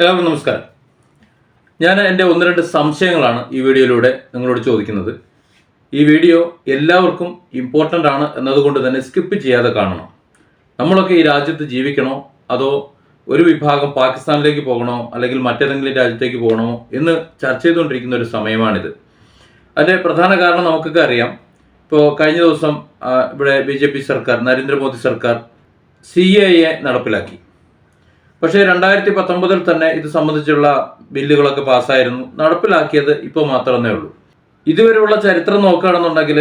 എല്ലാവർക്കും നമസ്കാരം. ഞാൻ എന്റെ ഒന്ന് രണ്ട് സംശയങ്ങളാണ് ഈ വീഡിയോയിലൂടെ നിങ്ങളോട് ചോദിക്കുന്നത്. ഈ വീഡിയോ എല്ലാവർക്കും ഇമ്പോർട്ടന്റ് ആണ് എന്നതുകൊണ്ട് തന്നെ സ്കിപ്പ് ചെയ്യാതെ കാണണം. നമ്മളൊക്കെ ഈ രാജ്യത്ത് ജീവിക്കണോ? അതോ ഒരു വിഭാഗം പാകിസ്ഥാനിലേക്ക് പോകണോ? അല്ലെങ്കിൽ മറ്റേതെങ്കിലും രാജ്യത്തേക്ക് പോകണോ? എന്ന് ചർച്ച ചെയ്തുകൊണ്ടിരിക്കുന്ന ഒരു സമയമാണിത്. അതിന്റെ പ്രധാന കാരണം നമുക്കൊക്കെ അറിയാം. ഇപ്പോൾ കഴിഞ്ഞ ദിവസം ഇവിടെ ബി സർക്കാർ നരേന്ദ്രമോദി സർക്കാർ സി എ നടപ്പിലാക്കി. പക്ഷേ രണ്ടായിരത്തി പത്തൊമ്പതിൽ തന്നെ ഇത് സംബന്ധിച്ചുള്ള ബില്ലുകളൊക്കെ പാസ്സായിരുന്നു. നടപ്പിലാക്കിയത് ഇപ്പോൾ മാത്രമേ ഉള്ളൂ. ഇതുവരെയുള്ള ചരിത്രം നോക്കുകയാണെന്നുണ്ടെങ്കിൽ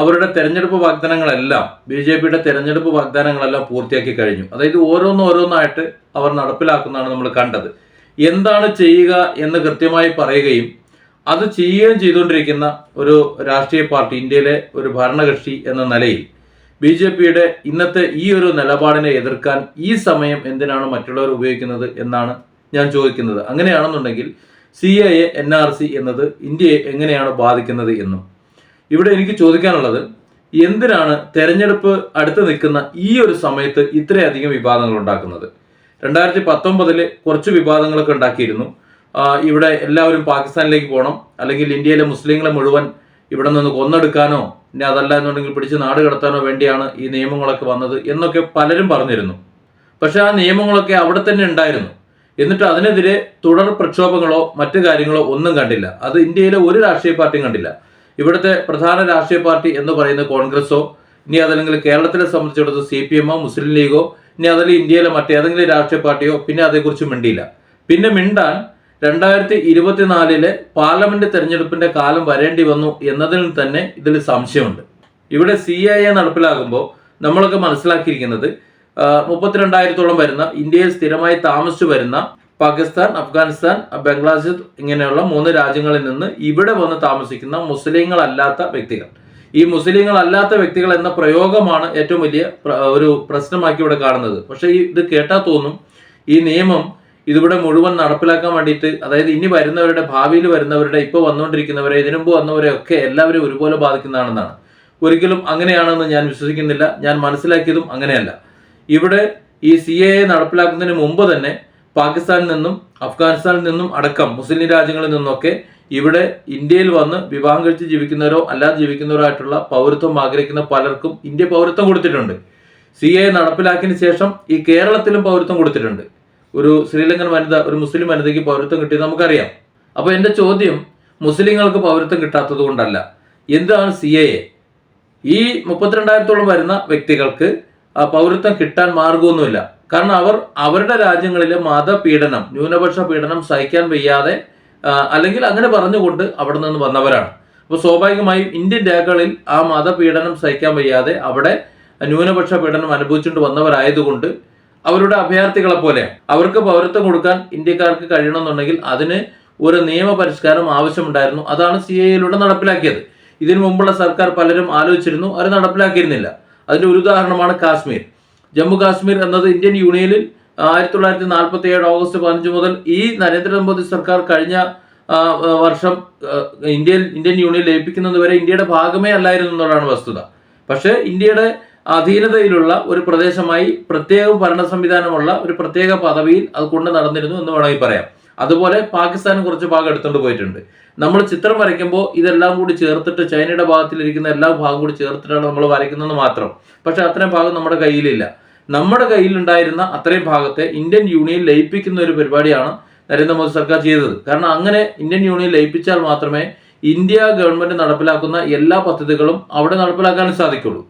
അവരുടെ തെരഞ്ഞെടുപ്പ് വാഗ്ദാനങ്ങളെല്ലാം ബി ജെ പിയുടെ തെരഞ്ഞെടുപ്പ് വാഗ്ദാനങ്ങളെല്ലാം പൂർത്തിയാക്കി കഴിഞ്ഞു. അതായത് ഓരോന്ന് ഓരോന്നായിട്ട് അവർ നടപ്പിലാക്കുന്നതാണ് നമ്മൾ കണ്ടത്. എന്താണ് ചെയ്യുക എന്ന് കൃത്യമായി പറയുകയും അത് ചെയ്യുകയും ചെയ്തുകൊണ്ടിരിക്കുന്ന ഒരു രാഷ്ട്രീയ പാർട്ടി ഇന്ത്യയിലെ ഒരു ഭരണകക്ഷി എന്ന നിലയിൽ ബി ജെ പിയുടെ ഇന്നത്തെ ഈ ഒരു നിലപാടിനെ എതിർക്കാൻ ഈ സമയം എന്തിനാണ് മറ്റുള്ളവർ ഉപയോഗിക്കുന്നത് എന്നാണ് ഞാൻ ചോദിക്കുന്നത്. അങ്ങനെയാണെന്നുണ്ടെങ്കിൽ C A A N R C എന്നത് ഇന്ത്യയെ എങ്ങനെയാണ് ബാധിക്കുന്നത് എന്നും. ഇവിടെ എനിക്ക് ചോദിക്കാനുള്ളത് എന്തിനാണ് തെരഞ്ഞെടുപ്പ് അടുത്ത് നിൽക്കുന്ന ഈ ഒരു സമയത്ത് ഇത്രയധികം വിവാദങ്ങൾ ഉണ്ടാക്കുന്നത്? രണ്ടായിരത്തി പത്തൊമ്പതിൽ കുറച്ച് വിവാദങ്ങളൊക്കെ ഉണ്ടാക്കിയിരുന്നു. ഇവിടെ എല്ലാവരും പാകിസ്ഥാനിലേക്ക് പോകണം അല്ലെങ്കിൽ ഇന്ത്യയിലെ മുസ്ലിങ്ങളെ മുഴുവൻ ഇവിടെ നിന്ന് കൊന്നെടുക്കാനോ ഇനി അതല്ല എന്നുണ്ടെങ്കിൽ പിടിച്ച് നാട് കടത്താനോ വേണ്ടിയാണ് ഈ നിയമങ്ങളൊക്കെ വന്നത് എന്നൊക്കെ പലരും പറഞ്ഞിരുന്നു. പക്ഷെ ആ നിയമങ്ങളൊക്കെ അവിടെ തന്നെ ഉണ്ടായിരുന്നു. എന്നിട്ട് അതിനെതിരെ തുടർ പ്രക്ഷോഭങ്ങളോ മറ്റു കാര്യങ്ങളോ ഒന്നും കണ്ടില്ല. അത് ഇന്ത്യയിലെ ഒരു രാഷ്ട്രീയ പാർട്ടിയും കണ്ടില്ല. ഇവിടുത്തെ പ്രധാന രാഷ്ട്രീയ പാർട്ടി എന്ന് പറയുന്ന കോൺഗ്രസോ ഇനി അതല്ലെങ്കിൽ കേരളത്തിലെ സംബന്ധിച്ചിടത്തോളം സി പി എമ്മോ മുസ്ലിം ലീഗോ ഇനി അതല്ലെങ്കിൽ ഇന്ത്യയിലെ മറ്റേതെങ്കിലും രാഷ്ട്രീയ പാർട്ടിയോ പിന്നെ അതേക്കുറിച്ച് മിണ്ടിയില്ല. പിന്നെ മിണ്ടാൻ രണ്ടായിരത്തി ഇരുപത്തിനാലിലെ പാർലമെന്റ് തെരഞ്ഞെടുപ്പിന്റെ കാലം വരേണ്ടി വന്നു എന്നതിൽ തന്നെ ഇതിൽ സംശയമുണ്ട്. ഇവിടെ സി ഐ എ നടപ്പിലാകുമ്പോൾ നമ്മളൊക്കെ മനസ്സിലാക്കിയിരിക്കുന്നത് മുപ്പത്തിരണ്ടായിരത്തോളം വരുന്ന ഇന്ത്യയിൽ സ്ഥിരമായി താമസിച്ചു വരുന്ന പാകിസ്ഥാൻ അഫ്ഗാനിസ്ഥാൻ ബംഗ്ലാദേശ് ഇങ്ങനെയുള്ള മൂന്ന് രാജ്യങ്ങളിൽ നിന്ന് ഇവിടെ വന്ന് താമസിക്കുന്ന മുസ്ലിങ്ങളല്ലാത്ത വ്യക്തികൾ. ഈ മുസ്ലിങ്ങളല്ലാത്ത വ്യക്തികൾ എന്ന പ്രയോഗമാണ് ഏറ്റവും വലിയ ഒരു പ്രശ്നമാക്കി ഇവിടെ കാണുന്നത്. പക്ഷേ ഇത് കേട്ടാൽ തോന്നും ഈ നിയമം ഇതിവിടെ മുഴുവൻ നടപ്പിലാക്കാൻ വേണ്ടിയിട്ട് അതായത് ഇനി വരുന്നവരുടെ ഭാവിയിൽ വരുന്നവരുടെ ഇപ്പോൾ വന്നുകൊണ്ടിരിക്കുന്നവരെ ഇതിനു മുമ്പ് വന്നവരെ ഒക്കെ എല്ലാവരും ഒരുപോലെ ബാധിക്കുന്നതാണെന്നാണ്. ഒരിക്കലും അങ്ങനെയാണെന്ന് ഞാൻ വിശ്വസിക്കുന്നില്ല ഞാൻ മനസ്സിലാക്കിയതും അങ്ങനെയല്ല. ഇവിടെ ഈ സി എ നടപ്പിലാക്കുന്നതിന് മുമ്പ് തന്നെ പാകിസ്ഥാനിൽ നിന്നും അഫ്ഗാനിസ്ഥാനിൽ നിന്നും അടക്കം മുസ്ലിം രാജ്യങ്ങളിൽ നിന്നൊക്കെ ഇവിടെ ഇന്ത്യയിൽ വന്ന് വിവാഹം കഴിച്ച് ജീവിക്കുന്നവരോ അല്ലാതെ ജീവിക്കുന്നവരോ ആയിട്ടുള്ള പൗരത്വം ആഗ്രഹിക്കുന്ന പലർക്കും ഇന്ത്യ പൗരത്വം കൊടുത്തിട്ടുണ്ട്. സി എ നടപ്പിലാക്കിയതിന് ശേഷം ഈ കേരളത്തിലും പൗരത്വം കൊടുത്തിട്ടുണ്ട്. ഒരു ശ്രീലങ്കൻ വനിത ഒരു മുസ്ലിം വനിതയ്ക്ക് പൗരത്വം കിട്ടിയത് നമുക്കറിയാം. അപ്പോൾ എന്റെ ചോദ്യം മുസ്ലിങ്ങൾക്ക് പൗരത്വം കിട്ടാത്തത് കൊണ്ടല്ല. എന്താണ് സി എ ഈ മുപ്പത്തിരണ്ടായിരത്തോളം വരുന്ന വ്യക്തികൾക്ക് പൗരത്വം കിട്ടാൻ മാർഗമൊന്നുമില്ല കാരണം അവർ അവരുടെ രാജ്യങ്ങളിലെ മതപീഡനം ന്യൂനപക്ഷ പീഡനം സഹിക്കാൻ വയ്യാതെ അല്ലെങ്കിൽ അങ്ങനെ പറഞ്ഞുകൊണ്ട് അവിടെ നിന്ന് വന്നവരാണ്. അപ്പോൾ സ്വാഭാവികമായും ഇന്ത്യൻ രേഖകളിൽ ആ മതപീഡനം സഹിക്കാൻ വയ്യാതെ അവിടെ ന്യൂനപക്ഷ പീഡനം അനുഭവിച്ചുകൊണ്ട് വന്നവരായതുകൊണ്ട് അവരുടെ അഭയാർത്ഥികളെ പോലെ. അവർക്ക് പൗരത്വം കൊടുക്കാൻ ഇന്ത്യക്കാർക്ക് കഴിയണമെന്നുണ്ടെങ്കിൽ അതിന് ഒരു നിയമപരിഷ്കാരം ആവശ്യമുണ്ടായിരുന്നു. അതാണ് സി എയിലൂടെ നടപ്പിലാക്കിയത്. ഇതിനു മുമ്പുള്ള സർക്കാർ പലരും ആലോചിച്ചിരുന്നു അത് നടപ്പിലാക്കിയിരുന്നില്ല. അതിന്റെ ഒരു ഉദാഹരണമാണ് കാശ്മീർ. ജമ്മു കാശ്മീർ എന്നത് ഇന്ത്യൻ യൂണിയനിൽ ആയിരത്തി തൊള്ളായിരത്തി നാൽപ്പത്തി ഏഴ് ഓഗസ്റ്റ് പതിനഞ്ച് മുതൽ ഈ നരേന്ദ്രമോദി സർക്കാർ കഴിഞ്ഞ വർഷം ഇന്ത്യയിൽ ഇന്ത്യൻ യൂണിയൻ ലയിപ്പിക്കുന്നത് വരെ ഇന്ത്യയുടെ ഭാഗമേ അല്ലായിരുന്നു എന്നുള്ളതാണ് വസ്തുത. പക്ഷേ ഇന്ത്യയുടെ അധീനതയിലുള്ള ഒരു പ്രദേശമായി പ്രത്യേക ഭരണ സംവിധാനമുള്ള ഒരു പ്രത്യേക പദവിയിൽ അത് കൊണ്ട് നടന്നിരുന്നു എന്ന് വേണമെങ്കിൽ പറയാം. അതുപോലെ പാകിസ്ഥാനും കുറച്ച് ഭാഗം എടുത്തുകൊണ്ട് പോയിട്ടുണ്ട്. നമ്മൾ ചിത്രം വരയ്ക്കുമ്പോൾ ഇതെല്ലാം കൂടി ചേർത്തിട്ട് ചൈനയുടെ ഭാഗത്തിലിരിക്കുന്ന എല്ലാ ഭാഗം കൂടി ചേർത്തിട്ടാണ് നമ്മൾ വരയ്ക്കുന്നത് മാത്രം. പക്ഷെ അത്രയും ഭാഗം നമ്മുടെ കയ്യിലില്ല. നമ്മുടെ കയ്യിലുണ്ടായിരുന്ന അത്രയും ഭാഗത്തെ ഇന്ത്യൻ യൂണിയൻ ലയിപ്പിക്കുന്ന ഒരു പരിപാടിയാണ് നരേന്ദ്രമോദി സർക്കാർ ചെയ്തത്. കാരണം അങ്ങനെ ഇന്ത്യൻ യൂണിയൻ ലയിപ്പിച്ചാൽ മാത്രമേ ഇന്ത്യ ഗവൺമെന്റ് നടപ്പിലാക്കുന്ന എല്ലാ പദ്ധതികളും അവിടെ നടപ്പിലാക്കാൻ സാധിക്കുള്ളൂ.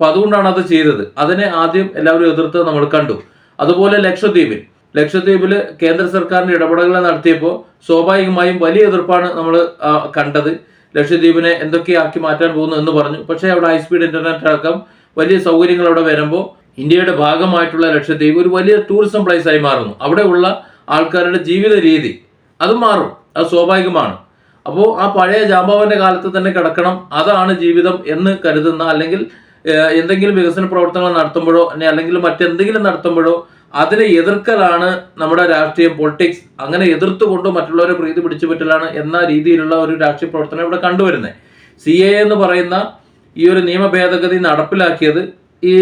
അപ്പൊ അതുകൊണ്ടാണ് അത് ചെയ്തത്. അതിനെ ആദ്യം എല്ലാവരും എതിർത്ത് നമ്മൾ കണ്ടു. അതുപോലെ ലക്ഷദ്വീപിൽ. ലക്ഷദ്വീപിൽ കേന്ദ്ര സർക്കാരിന്റെ ഇടപെടലുകൾ നടത്തിയപ്പോൾ സ്വാഭാവികമായും വലിയ എതിർപ്പാണ് നമ്മൾ കണ്ടത്. ലക്ഷദ്വീപിനെ എന്തൊക്കെയാക്കി മാറ്റാൻ പോകുന്നു എന്ന് പറഞ്ഞു. പക്ഷേ അവിടെ ഹൈ സ്പീഡ് ഇന്റർനെറ്റ് അടക്കം വലിയ സൗകര്യങ്ങൾ അവിടെ വരുമ്പോൾ ഇന്ത്യയുടെ ഭാഗമായിട്ടുള്ള ലക്ഷദ്വീപ് ഒരു വലിയ ടൂറിസം പ്ലേസ് ആയി മാറുന്നു. അവിടെയുള്ള ആൾക്കാരുടെ ജീവിത രീതി അത് മാറും. അത് സ്വാഭാവികമാണ്. അപ്പോൾ ആ പഴയ ജാമ്പാവന്റെ കാലത്ത് തന്നെ കിടക്കണം. അതാണ് ജീവിതം എന്ന് കരുതുന്ന അല്ലെങ്കിൽ എന്തെങ്കിലും വികസന പ്രവർത്തനങ്ങൾ നടത്തുമ്പോഴോ അല്ലെ അല്ലെങ്കിൽ മറ്റെന്തെങ്കിലും നടത്തുമ്പോഴോ അതിനെ എതിർക്കലാണ് നമ്മുടെ രാഷ്ട്രീയ പൊളിറ്റിക്സ് അങ്ങനെ എതിർത്തുകൊണ്ട് മറ്റുള്ളവരെ പ്രീതി പിടിച്ചു പറ്റലാണ് എന്ന രീതിയിലുള്ള ഒരു രാഷ്ട്രീയ പ്രവർത്തനം ഇവിടെ കണ്ടുവരുന്നത് സി എ എന്ന് പറയുന്ന ഈ ഒരു നിയമ ഭേദഗതി നടപ്പിലാക്കിയത് ഈ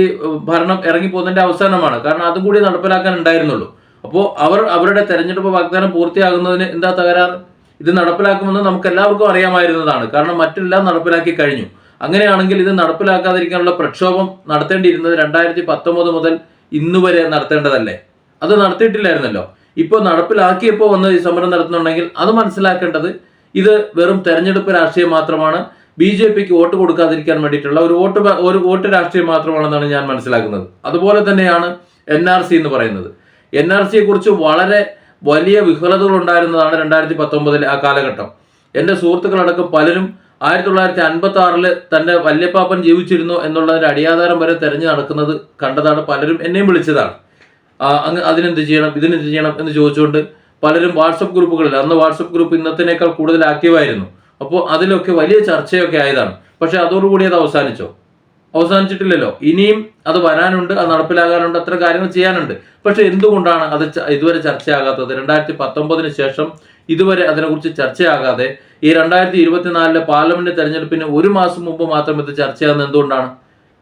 ഭരണം ഇറങ്ങിപ്പോകുന്നതിന്റെ അവസാനമാണ്. കാരണം അതും കൂടി നടപ്പിലാക്കാൻ ഉണ്ടായിരുന്നുള്ളൂ. അപ്പോൾ അവർ അവരുടെ തെരഞ്ഞെടുപ്പ് വാഗ്ദാനം പൂർത്തിയാകുന്നതിന് എന്താ തകരാറ്? ഇത് നടപ്പിലാക്കുമെന്ന് നമുക്ക് എല്ലാവർക്കും അറിയാമായിരുന്നതാണ്. കാരണം മറ്റെല്ലാം നടപ്പിലാക്കി കഴിഞ്ഞു. അങ്ങനെയാണെങ്കിൽ ഇത് നടപ്പിലാക്കാതിരിക്കാനുള്ള പ്രക്ഷോഭം നടത്തേണ്ടിയിരുന്നത് രണ്ടായിരത്തി പത്തൊമ്പത് മുതൽ ഇന്ന് വരെ നടത്തേണ്ടതല്ലേ? അത് നടത്തിയിട്ടില്ലായിരുന്നല്ലോ. ഇപ്പോൾ നടപ്പിലാക്കിയപ്പോൾ വന്ന് ഈ സമരം നടത്തുന്നുണ്ടെങ്കിൽ അത് മനസ്സിലാക്കേണ്ടത് ഇത് വെറും തെരഞ്ഞെടുപ്പ് രാഷ്ട്രീയം മാത്രമാണ്. ബി ജെ പിക്ക് വോട്ട് കൊടുക്കാതിരിക്കാൻ വേണ്ടിയിട്ടുള്ള ഒരു വോട്ട് ഒരു വോട്ട് രാഷ്ട്രീയം മാത്രമാണെന്നാണ് ഞാൻ മനസ്സിലാക്കുന്നത്. അതുപോലെ തന്നെയാണ് എൻ ആർ സി എന്ന് പറയുന്നത്. എൻ ആർ സിയെ കുറിച്ച് വളരെ വലിയ വിഹ്വലതകൾ ഉണ്ടായിരുന്നതാണ് രണ്ടായിരത്തി പത്തൊമ്പതിലെ ആ കാലഘട്ടം. എന്റെ സുഹൃത്തുക്കളടക്കം പലരും ആയിരത്തി തൊള്ളായിരത്തി അൻപത്തി ആറിൽ തന്റെ വല്യപ്പാപ്പൻ ജീവിച്ചിരുന്നു എന്നുള്ളതിന്റെ അടിയാധാരം വരെ തെരഞ്ഞു നടക്കുന്നത് കണ്ടതാണ് പലരും എന്നെയും വിളിച്ചതാണ്. അങ്ങ് അതിനെന്ത് ചെയ്യണം ഇതിനെന്ത് ചെയ്യണം എന്ന് ചോദിച്ചുകൊണ്ട് പലരും വാട്സപ്പ് ഗ്രൂപ്പുകളിൽ അന്ന് വാട്സപ്പ് ഗ്രൂപ്പ് ഇന്നത്തിനേക്കാൾ കൂടുതൽ ആക്റ്റീവായിരുന്നു. അപ്പോൾ അതിലൊക്കെ വലിയ ചർച്ചയൊക്കെ ആയതാണ്. പക്ഷേ അതോടുകൂടി അത് അവസാനിച്ചോ? അവസാനിച്ചിട്ടില്ലല്ലോ. ഇനിയും അത് വരാനുണ്ട് അത് നടപ്പിലാകാനുണ്ട് അത്ര കാര്യങ്ങൾ ചെയ്യാനുണ്ട്. പക്ഷെ എന്തുകൊണ്ടാണ് അത് ഇതുവരെ ചർച്ചയാകാത്തത്? രണ്ടായിരത്തി പത്തൊമ്പതിന് ശേഷം ഇതുവരെ അതിനെക്കുറിച്ച് ചർച്ചയാകാതെ ഈ രണ്ടായിരത്തി ഇരുപത്തിനാലിലെ പാർലമെന്റ് തെരഞ്ഞെടുപ്പിന് ഒരു മാസം മുമ്പ് മാത്രം ഇത് ചർച്ചയാകുന്നത് എന്തുകൊണ്ടാണ്?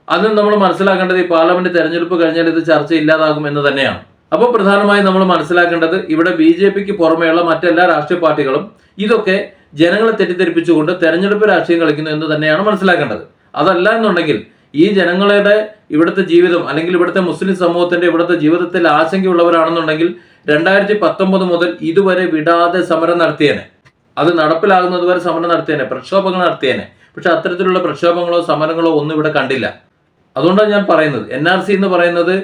അതിന് നമ്മൾ മനസ്സിലാക്കേണ്ടത് ഈ പാർലമെന്റ് തെരഞ്ഞെടുപ്പ് കഴിഞ്ഞാൽ ഇത് ചർച്ച ഇല്ലാതാകും എന്ന് തന്നെയാണ്. അപ്പോൾ പ്രധാനമായും നമ്മൾ മനസ്സിലാക്കേണ്ടത് ഇവിടെ ബി ജെ പിക്ക് പുറമെയുള്ള മറ്റെല്ലാ രാഷ്ട്രീയ പാർട്ടികളും ഇതൊക്കെ ജനങ്ങളെ തെറ്റിദ്ധരിപ്പിച്ചുകൊണ്ട് തെരഞ്ഞെടുപ്പ് രാഷ്ട്രീയം കളിക്കുന്നു എന്ന് തന്നെയാണ് മനസ്സിലാക്കേണ്ടത്. അതല്ല എന്നുണ്ടെങ്കിൽ ഈ ജനങ്ങളുടെ ഇവിടുത്തെ ജീവിതം അല്ലെങ്കിൽ ഇവിടുത്തെ മുസ്ലിം സമൂഹത്തിന്റെ ഇവിടുത്തെ ജീവിതത്തിൽ ആശങ്കയുള്ളവരാണെന്നുണ്ടെങ്കിൽ രണ്ടായിരത്തി പത്തൊമ്പത് മുതൽ ഇതുവരെ വിടാതെ സമരം നടത്തിയേനെ. അത് നടപ്പിലാകുന്നത് വരെ സമരം നടത്തിയേനെ പ്രക്ഷോഭങ്ങൾ നടത്തിയേനെ. പക്ഷെ അത്തരത്തിലുള്ള പ്രക്ഷോഭങ്ങളോ സമരങ്ങളോ ഒന്നും ഇവിടെ കണ്ടില്ല. അതുകൊണ്ടാണ് ഞാൻ പറയുന്നത്. എൻ ആർ സി എന്ന് പറയുന്നത്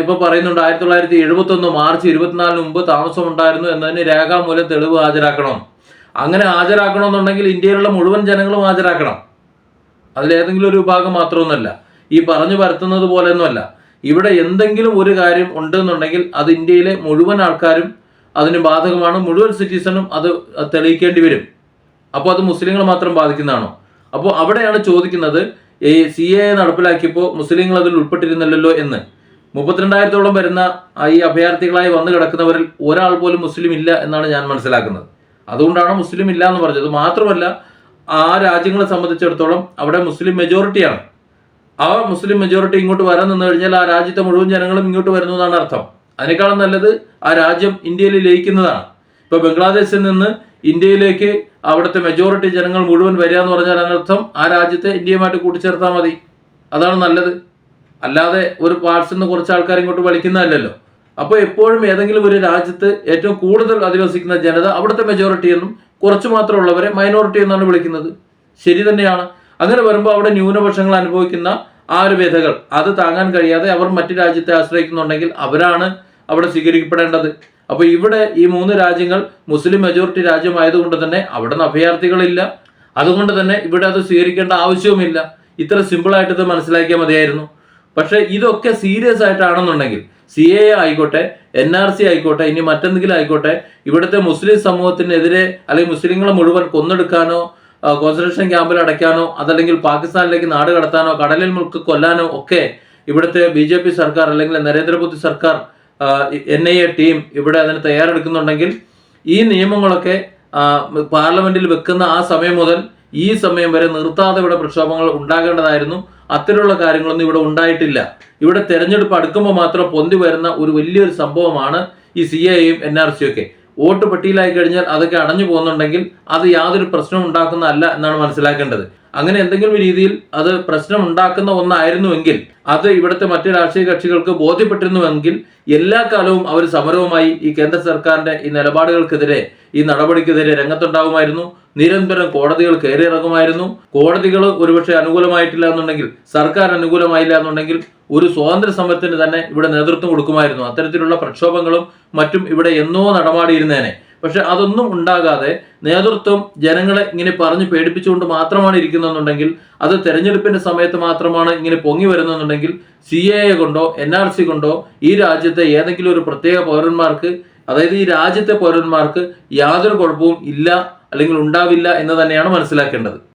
ഇപ്പൊ പറയുന്നുണ്ട് ആയിരത്തി തൊള്ളായിരത്തി എഴുപത്തി ഒന്ന് മാർച്ച് ഇരുപത്തിനാലിന് മുമ്പ് താമസം ഉണ്ടായിരുന്നു എന്നതിന് രേഖാമൂലം തെളിവ് ഹാജരാക്കണം. അങ്ങനെ ഹാജരാക്കണമെന്നുണ്ടെങ്കിൽ ഇന്ത്യയിലുള്ള മുഴുവൻ ജനങ്ങളും ഹാജരാക്കണം. അതിലേതെങ്കിലും ഒരു വിഭാഗം മാത്രമൊന്നുമല്ല. ഈ പറഞ്ഞു പരത്തുന്നത് പോലെയൊന്നുമല്ല. ഇവിടെ എന്തെങ്കിലും ഒരു കാര്യം ഉണ്ടെന്നുണ്ടെങ്കിൽ അത് ഇന്ത്യയിലെ മുഴുവൻ ആൾക്കാരും അതിന് ബാധകമാണ്. മുഴുവൻ സിറ്റിസണും അത് തെളിയിക്കേണ്ടി വരും. അപ്പോൾ അത് മുസ്ലിങ്ങൾ മാത്രം ബാധിക്കുന്നതാണോ? അപ്പോൾ അവിടെയാണ് ചോദിക്കുന്നത് ഈ സി എ നടപ്പിലാക്കിയപ്പോൾ മുസ്ലിങ്ങൾ അതിൽ ഉൾപ്പെട്ടിരുന്നില്ലല്ലോ എന്ന്. മുപ്പത്തിരണ്ടായിരത്തോളം വരുന്ന ഈ അഭയാർത്ഥികളായി വന്നു കിടക്കുന്നവരിൽ ഒരാൾ പോലും മുസ്ലിം ഇല്ല എന്നാണ് ഞാൻ മനസ്സിലാക്കുന്നത്. അതുകൊണ്ടാണ് മുസ്ലിം ഇല്ല എന്ന് പറഞ്ഞത്. മാത്രമല്ല ആ രാജ്യങ്ങളെ സംബന്ധിച്ചിടത്തോളം അവിടെ മുസ്ലിം മെജോറിറ്റിയാണ് ആ മുസ്ലിം മെജോറിറ്റി ഇങ്ങോട്ട് വരാൻ നിന്ന് കഴിഞ്ഞാൽ ആ രാജ്യത്തെ മുഴുവൻ ജനങ്ങളും ഇങ്ങോട്ട് വരുന്നു എന്നാണ് അർത്ഥം. അതിനേക്കാളും നല്ലത് ആ രാജ്യം ഇന്ത്യയിൽ ലയിക്കുന്നതാണ്. ഇപ്പൊ ബംഗ്ലാദേശിൽ നിന്ന് ഇന്ത്യയിലേക്ക് അവിടുത്തെ മെജോറിറ്റി ജനങ്ങൾ മുഴുവൻ വരിക എന്ന് പറഞ്ഞാൽ അതിനർത്ഥം ആ രാജ്യത്തെ ഇന്ത്യയുമായിട്ട് കൂട്ടിച്ചേർത്താൽ മതി. അതാണ് നല്ലത്. അല്ലാതെ ഒരു പാർട്സിൽ നിന്ന് കുറച്ച് ആൾക്കാർ ഇങ്ങോട്ട് വലിക്കുന്നതല്ലല്ലോ. അപ്പോൾ എപ്പോഴും ഏതെങ്കിലും ഒരു രാജ്യത്ത് ഏറ്റവും കൂടുതൽ അധിവസിക്കുന്ന ജനത അവിടുത്തെ മെജോറിറ്റി എന്നും കുറച്ച് മാത്രമുള്ളവരെ മൈനോറിറ്റി എന്നാണ് വിളിക്കുന്നത്. ശരി തന്നെയാണ്. അങ്ങനെ വരുമ്പോൾ അവിടെ ന്യൂനപക്ഷങ്ങൾ അനുഭവിക്കുന്ന ആ ഒരു വ്യഥകൾ അത് താങ്ങാൻ കഴിയാതെ അവർ മറ്റു രാജ്യത്തെ ആശ്രയിക്കുന്നുണ്ടെങ്കിൽ അവരാണ് അവിടെ സ്വീകരിക്കപ്പെടേണ്ടത്. അപ്പോൾ ഇവിടെ ഈ മൂന്ന് രാജ്യങ്ങൾ മുസ്ലിം മെജോറിറ്റി രാജ്യമായതുകൊണ്ട് തന്നെ അവിടെ നിന്ന് അഭയാർത്ഥികളില്ല. അതുകൊണ്ട് തന്നെ ഇവിടെ അത് സ്വീകരിക്കേണ്ട ആവശ്യവുമില്ല. ഇത്ര സിമ്പിളായിട്ട് ഇത് മനസ്സിലാക്കിയാൽ മതിയായിരുന്നു. പക്ഷേ ഇതൊക്കെ സീരിയസ് ആയിട്ടാണെന്നുണ്ടെങ്കിൽ സി എ ആയിക്കോട്ടെ എൻ ആർ സി ആയിക്കോട്ടെ ഇനി മറ്റെന്തെങ്കിലും ആയിക്കോട്ടെ ഇവിടുത്തെ മുസ്ലിം സമൂഹത്തിനെതിരെ അല്ലെങ്കിൽ മുസ്ലിങ്ങളെ മുഴുവൻ കൊന്നെടുക്കാനോ കോൺസെൻട്രേഷൻ ക്യാമ്പിൽ അടയ്ക്കാനോ അതല്ലെങ്കിൽ പാകിസ്ഥാനിലേക്ക് നാട് കടത്താനോ കടലിൽ മുൾക്ക് കൊല്ലാനോ ഒക്കെ ഇവിടുത്തെ ബി ജെ പി സർക്കാർ അല്ലെങ്കിൽ നരേന്ദ്രമോദി സർക്കാർ എൻ ഐ എ ടീം ഇവിടെ അതിന് തയ്യാറെടുക്കുന്നുണ്ടെങ്കിൽ ഈ നിയമങ്ങളൊക്കെ പാർലമെന്റിൽ വെക്കുന്ന ആ സമയം മുതൽ ഈ സമയം വരെ നിർത്താതെ ഇവിടെ പ്രക്ഷോഭങ്ങൾ ഉണ്ടാകേണ്ടതായിരുന്നു. അത്തരമുള്ള കാര്യങ്ങളൊന്നും ഇവിടെ ഉണ്ടായിട്ടില്ല. ഇവിടെ തെരഞ്ഞെടുപ്പ് അടുക്കുമ്പോൾ മാത്രം പൊന്തി വരുന്ന ഒരു വലിയൊരു സംഭവമാണ് ഈ സി എയും എൻ ആർ സിയും ഒക്കെ. വോട്ട് പട്ടിയിലായി കഴിഞ്ഞാൽ അതൊക്കെ അടഞ്ഞു പോകുന്നുണ്ടെങ്കിൽ അത് യാതൊരു പ്രശ്നവും ഉണ്ടാക്കുന്നതല്ല എന്നാണ് മനസ്സിലാക്കേണ്ടത്. അങ്ങനെ എന്തെങ്കിലും രീതിയിൽ അത് പ്രശ്നം ഉണ്ടാക്കുന്ന ഒന്നായിരുന്നുവെങ്കിൽ അത് ഇവിടുത്തെ മറ്റു രാഷ്ട്രീയ കക്ഷികൾക്ക് ബോധ്യപ്പെട്ടിരുന്നുവെങ്കിൽ എല്ലാ കാലവും അവർ സമരവുമായി ഈ കേന്ദ്ര സർക്കാരിന്റെ ഈ നിലപാടുകൾക്കെതിരെ ഈ നടപടിക്കെതിരെ രംഗത്തുണ്ടാകുമായിരുന്നു നിരന്തരം കോടതികൾ കയറിയിറങ്ങുമായിരുന്നു. കോടതികൾ ഒരുപക്ഷെ അനുകൂലമായിട്ടില്ല എന്നുണ്ടെങ്കിൽ സർക്കാർ അനുകൂലമായില്ല എന്നുണ്ടെങ്കിൽ ഒരു സ്വാതന്ത്ര്യ സമരത്തിന് തന്നെ ഇവിടെ നേതൃത്വം കൊടുക്കുമായിരുന്നു. അത്തരത്തിലുള്ള പ്രക്ഷോഭങ്ങളും മറ്റും ഇവിടെ എന്നോ നടമാടിയിരുന്നേനെ. പക്ഷെ അതൊന്നും ഉണ്ടാകാതെ നേതൃത്വം ജനങ്ങളെ ഇങ്ങനെ പറഞ്ഞ് പേടിപ്പിച്ചുകൊണ്ട് മാത്രമാണ് ഇരിക്കുന്നതെന്നുണ്ടെങ്കിൽ അത് തെരഞ്ഞെടുപ്പിന്റെ സമയത്ത് മാത്രമാണ് ഇങ്ങനെ പൊങ്ങി വരുന്നതെന്നുണ്ടെങ്കിൽ സി എ കൊണ്ടോ എൻ ആർ സി കൊണ്ടോ ഈ രാജ്യത്തെ ഏതെങ്കിലും ഒരു പ്രത്യേക പൗരന്മാർക്ക് അതായത് ഈ രാജ്യത്തെ പൗരന്മാർക്ക് യാതൊരു കുഴപ്പവും ഇല്ല അല്ലെങ്കിൽ ഉണ്ടാവില്ല എന്ന് തന്നെയാണ് മനസ്സിലാക്കേണ്ടത്.